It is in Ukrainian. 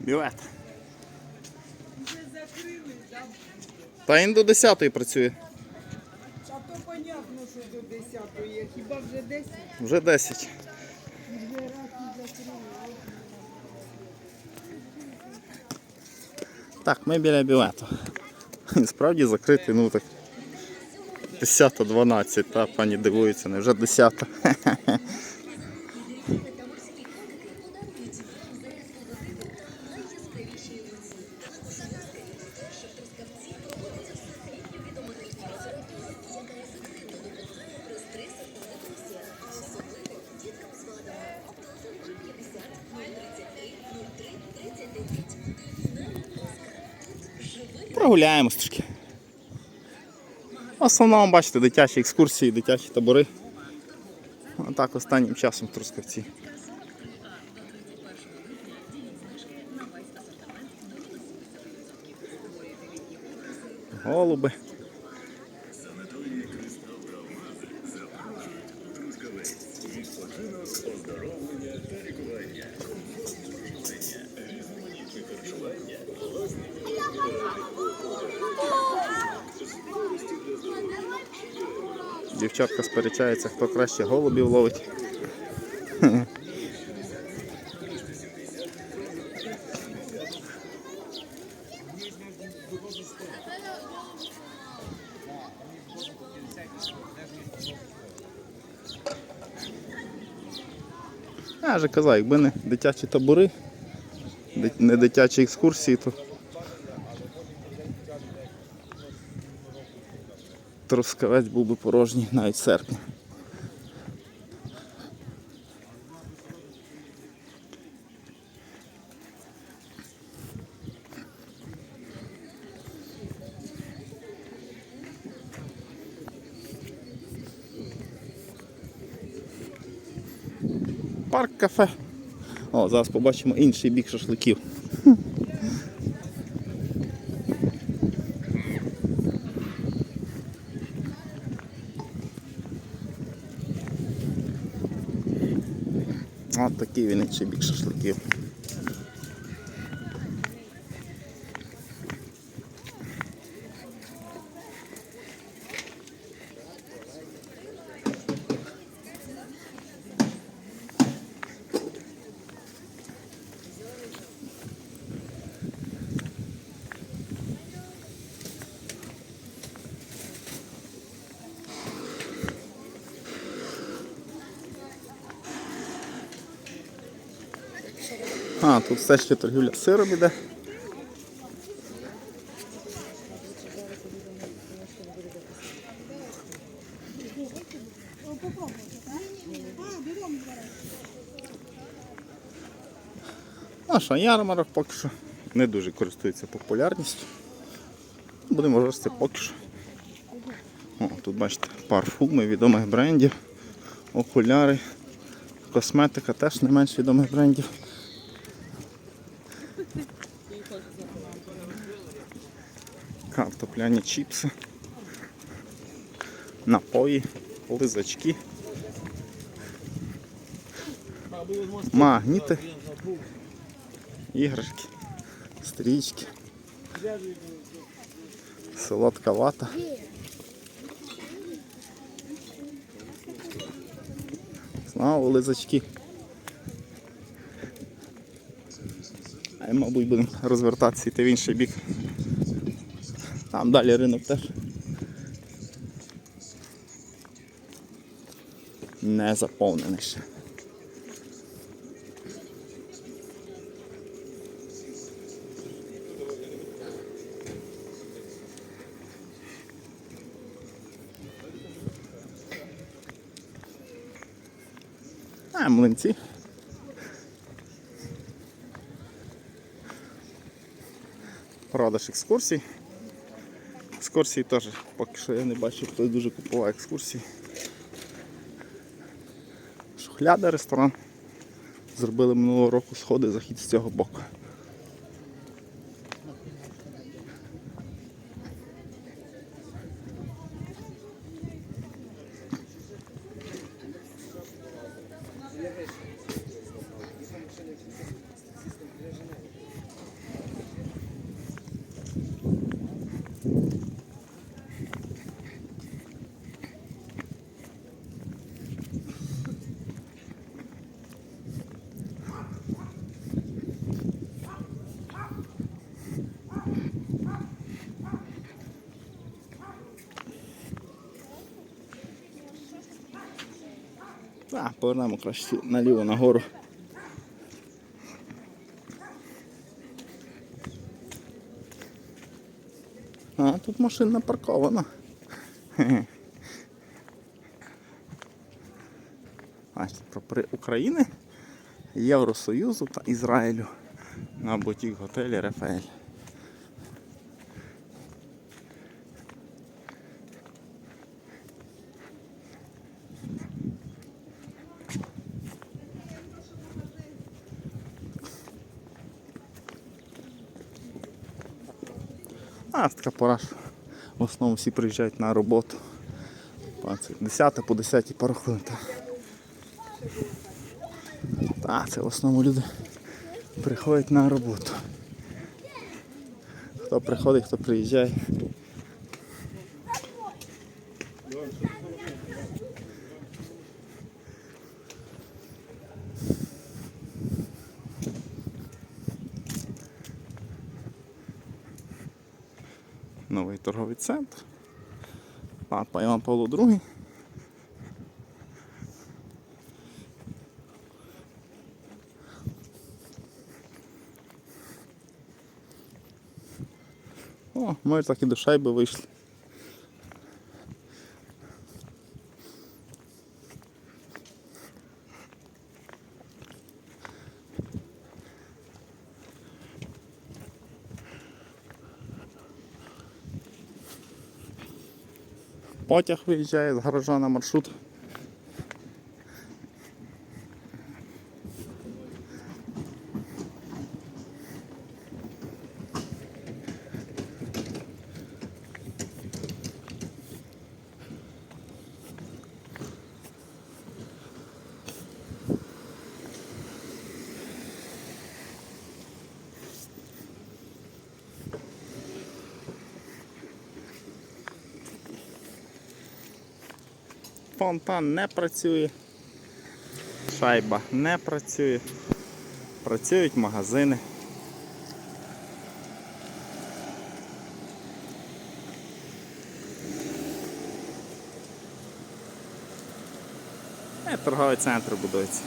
Бювет. Та він до 10 працює. А то понятно, що до 10-ї, хіба вже 10? Вже 10. Так, ми біля бювету. І Справді закритий, ну так. 10-12, та пані дивується, не вже 10. Прогуляємось трішки. В основному, бачите, дитячі екскурсії, дитячі табори. Отак останнім часом Трускавці. Голуби. Дівчатка сперечається, хто краще голубів ловить. Я вже казав, якби не дитячі табори, не дитячі екскурсії, то Трускавець був би порожній навіть в Парк кафе. О, зараз побачимо інший бік шашликів. От такий він інший бік шашликів. А, тут все ще торгівля сиром іде. Наша ярмарок поки що не дуже користується популярністю. Будемо вважати поки що. О, тут бачите парфуми відомих брендів, окуляри, косметика теж не менш відомих брендів. Картопляні чіпси, напої, лизачки, магніти, іграшки, стрічки, солодка вата. Знову лизачки. А мабуть, будемо розвертатися йти в інший бік. Там далі ринок теж. Не заповнений ще. А, млинці. Продаж екскурсій. Екскурсії теж поки що я не бачив, хтось дуже купував екскурсії. Шухляда ресторан. Зробили минулого року сходи, захід з цього боку. А, повернемо краще наліво нагору. А, тут машина паркована. Хе-хе. Про України, Євросоюзу та Ізраїлю на бутік готелі Рафаель. А, така пора, що в основному всі приїжджають на роботу. Паці, 10 по 10 пару хвилин. Це в основному люди приходять на роботу. Хто приходить, хто приїжджає. Новий торговий центр. Папа Іван Павло II. О, ми так і до шайби вийшли. Потяг виїжджає з гаража на маршрут. Фонтан не працює. Шайба не працює. Працюють магазини. І Торговий центр будується.